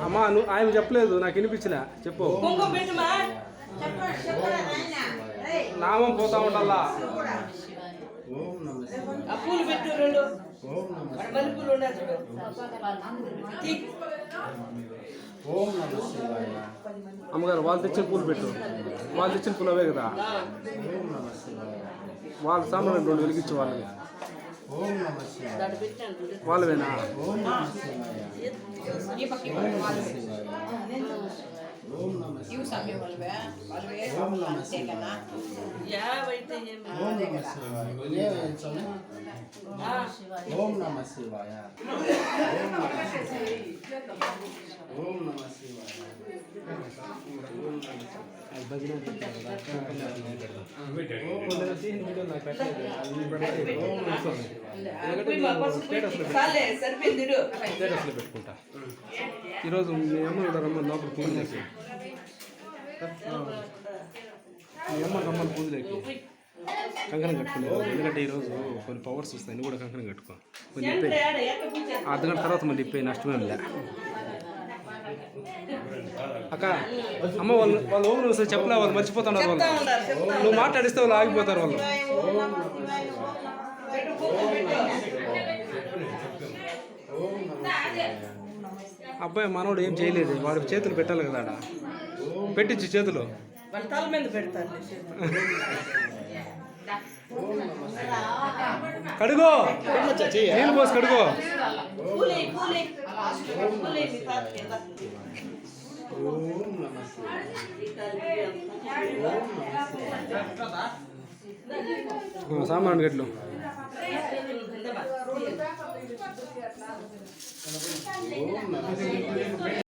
అమ్మా నువ్వు ఆయన చెప్పలేదు నాకు వినిపించలే. చెప్పు. నామం పోతా ఉండాలా ఓం నమ శివాయ ఆ పూలు పెట్టు రెండు. ఓం నమ మల్లె పూలు ఉన్నాయి చూడు. తీ. ఓం నమ శివాయ అమ్మగారు వాళ్ళు తెచ్చిన పూలు పెట్టు. వాళ్ళు తెచ్చిన పూలు అవే కదా వాళ్ళ సామాన్ రెండు వెలిగించు వాళ్ళని ఓం నమ శివాయ దాన్ని పెట్టాను చూడు వాళ్ళవేనా ఓం నమ శివాయ ఈ పక్క ఈ ఓం పక్క. నమ శివాయ స్టేటస్లో పెట్టుకుంటా ఈరోజు మీ అమ్మ కూడా లోపల ఫోన్ చేసి మీ అమ్మ రమ్మని పూజ లేకు కంకణం కట్టుకున్నావు ఎందుకంటే ఈరోజు కొన్ని పవర్స్ వస్తాయి. నువ్వు కూడా కంకణం కట్టుకో. కొంచెం ఇప్పే అర్ధ గంట తర్వాత మళ్ళీ ఇప్పే నష్టమే లే. అక్క అమ్మ వాళ్ళు వాళ్ళు ఓం వస్తే చెప్పలే వాళ్ళు మర్చిపోతున్నారు చెప్తా వాళ్ళు. నువ్వు మాట్లాడిస్తే వాళ్ళు ఆగిపోతారు వాళ్ళు. అబ్బాయి మనోడు ఏం చేయలేదు వాడికి చేతులు పెట్టాలి కదా పెట్టించు చేతులు. తల మీద పెడతారు. కడుగో నీళ్ళు పోసి కడుగో ఓం నమ శివాయ ఓం నమ శివాయ ఆ, సాంబ్రాణి గట్లు ఇందమ్మా. ఓం నమ శివాయ